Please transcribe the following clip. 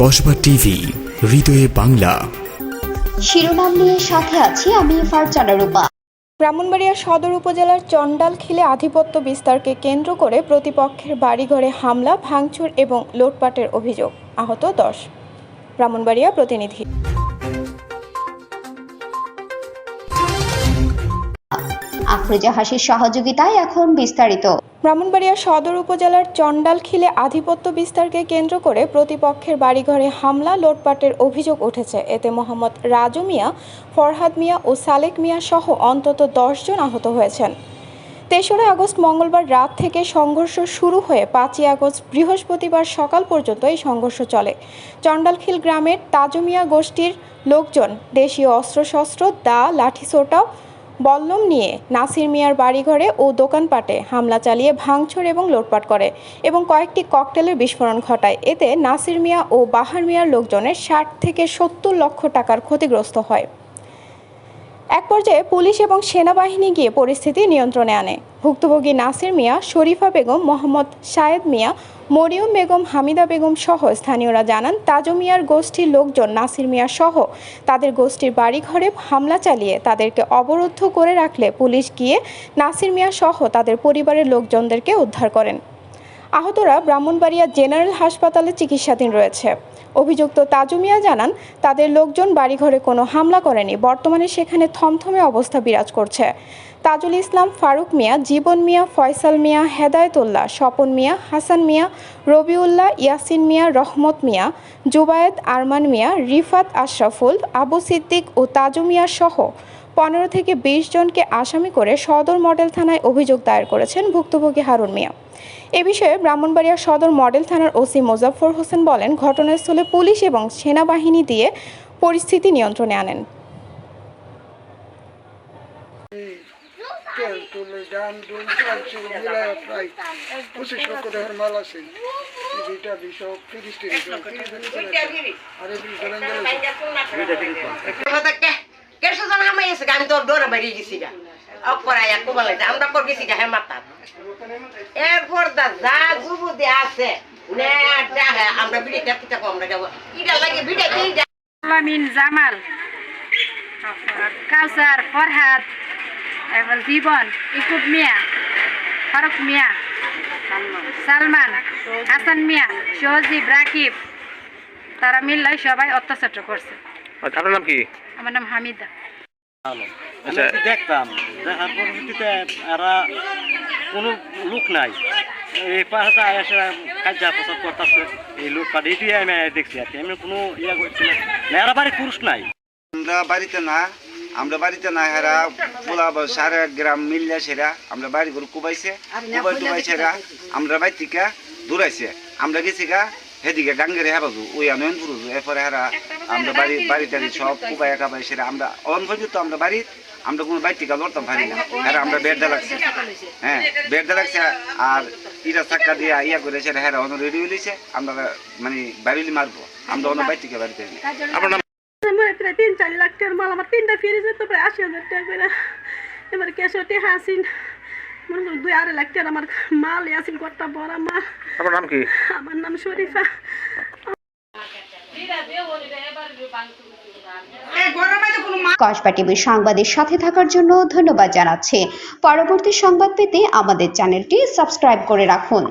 Kasba TV হৃদয়ে বাংলা। শিরোনাম নিয়ে সাথে আছি আমি ফারজানা রূপা। ব্রাহ্মণবাড়িয়া সদর উপজেলার চণ্ডালখিলে আধিপত্য বিস্তারকে কেন্দ্র করে প্রতিপক্ষের বাড়িঘরে হামলা ভাঙচুর এবং লোটপাটের অভিযোগ। আহত দশ। ব্রাহ্মণবাড়িয়া প্রতিনিধি। আফরোজা হাসির সহযোগিতায় এখন বিস্তারিত। ব্রাহ্মণবাড়িয়া সদর উপজেলার চণ্ডালখিলে আধিপত্য বিস্তারকে কেন্দ্র করে প্রতিপক্ষের বাড়িঘরে হামলা, লোটপাটের অভিযোগ উঠেছে। এতে মোহাম্মদ রাজু মিয়া, ফরহাদ মিয়া ও সালেক মিয়া সহ অন্তত জন আহত হয়েছেন। তেসরা আগস্ট মঙ্গলবার রাত থেকে সংঘর্ষ শুরু হয়ে পাঁচই আগস্ট বৃহস্পতিবার সকাল পর্যন্ত এই সংঘর্ষ চলে। চণ্ডালখিল গ্রামের তাজমিয়া গোষ্ঠীর লোকজন দেশীয় অস্ত্রশস্ত্র, দা লাঠিসোঁটা বল্লম নিয়ে নাসির মিয়ার বাড়িঘরে ও দোকানপাটে হামলা চালিয়ে ভাঙচুর এবং লোটপাট করে এবং কয়েকটি ককটেলের বিস্ফোরণ ঘটায়। এতে নাসির মিয়া ও বাহার মিয়ার লোকজনের ষাট থেকে সত্তর লক্ষ টাকার ক্ষতিগ্রস্ত হয়। এক পর্যায়ে পুলিশ এবং সেনাবাহিনী গিয়ে পরিস্থিতি নিয়ন্ত্রণে আনে। ভুক্তভোগী নাসির মিয়া, শরীফা বেগম, মোহাম্মদ শায়েদ মিয়া, মরিয়ম বেগম, হামিদা বেগম সহ স্থানীয়রা জানান, তাজু মিয়ার গোষ্ঠীর লোকজন নাসির মিয়া সহ তাদের গোষ্ঠীর বাড়িঘরে হামলা চালিয়ে তাদেরকে অবরুদ্ধ করে রাখলে পুলিশ গিয়ে নাসির মিয়া সহ তাদের পরিবারের লোকজনদেরকে উদ্ধার করেন। আহতরা ব্রাহ্মণবাড়িয়া জেনারেল হাসপাতালে চিকিৎসাধীন রয়েছে। অভিযুক্ত তাজু মিয়া জানান, তাদের লোকজন বাড়িঘরে কোনো হামলা করেনি। বর্তমানে সেখানে থমথমে অবস্থা বিরাজ করছে। তাজুল ইসলাম, ফারুক মিয়া, জীবন মিয়া, ফয়সাল মিয়া, হেদায়তুল্লাহ, স্বপন মিয়া, হাসান মিয়া, রবিউল্লাহ, ইয়াসিন মিয়া, রহমত মিয়া, জুবায়েত, আরমান মিয়া, রিফাত আশরাফুল, আবু সিদ্দিক ও তাজু মিয়া সহ পনেরো থেকে বিশ জনকে আসামি করে সদর মডেল থানায় অভিযোগ দায়ের করেছেন ভুক্তভোগী হারুন মিয়া। এ বিষয়ে ব্রাহ্মণবাড়িয়া সদর মডেল থানার ওসি মোজাফর হোসেন বলেন ঘটনাস্থলে পুলিশ এবং সেনাবাহিনী দিয়ে পরিস্থিতি নিয়ন্ত্রণে আনেন। তেল তুলে ডান ডুল চালছি মিলায় প্রায় পঁচিশ লক্ষ টাকার মাল আছে। টিভিটা দুশো তিরিশ তিরিশ আর এই কেসো জন হামাই আছে আমি তোর ডোরে বেরিয়ে গেছি গা। অপরায় কোমালে আমরা পর গেছি গা হেমাতাম এরপর দা যা যুবদি আছে নে আমরা বিড়ি টেপ টেপ আমরা যাব। ইটা লাগে বিড়ি আলামিন জামাল কাউসার ফরহাদ এবার জীবন ইকুব মিয়া ফারুক মিয়া সালমান হাসান মিয়া সহজীব রাকিব তারা মিললে সবাই অত্যাচার করছে। আপনার নাম কি? আমার নাম হামিদা। আচ্ছা। দেখতাম দেখার পরবর্তীতে এরা কোনো লোক নাই। এই পাশে এসে কাজা প্রসাদ করতেছে এই লোক এটাই আমি দেখছি আর কি। আমি কোনো ইয়া করছি না। এরা বাড়ি পুরুষ নাই। আমরা বাড়িতে না আমরা বাড়িতে না হেরা পোলা সারা গ্রাম মিললে সেরা। আমরা বাড়ি ঘর কুবাইছে কুবাই টুবাই সেরা। আমরা বাড়ি থেকে দূরাইছে। আমরা গেছি গা হেদিকে গাঙ্গের হেবাজু ওই আনয়ন পুরুষ এরপরে হেরা আমরা বাড়ি বাড়ি টাড়ি সব কুবাই একাবাই সেরা। আমরা অন পর্যন্ত আমরা বাড়ি আমরা কোনো বাড়ি টিকা লড়তাম পারি না। হেরা আমরা বেড লাগছে। হ্যাঁ বেড লাগছে আর ইটা চাক্কা দিয়ে ইয়া করে সেটা হেরা অন রেডি হইছে আমরা মানে বাড়ি মারবো। আমরা অন্য বাড়ি থেকে বাড়িতে আমার প্রায় তিন চার লাখ টাকার মাল আমার তিনটা ফিরেছে তো প্রায় আশি হাজার টাকা করে। এবার কেশোটি হাসিন মনে করো দুই আড়াই লাখ আমার মা ইয়াসিন কর্তা বড় মা। আপনার নাম কি? আমার নাম শরীফা। কসবা টিভির সাংবাদিক সাথে থাকার জন্য ধন্যবাদ জানাচ্ছি। পরবর্তী সংবাদ পেতে আমাদের চ্যানেলটি সাবস্ক্রাইব করে রাখুন।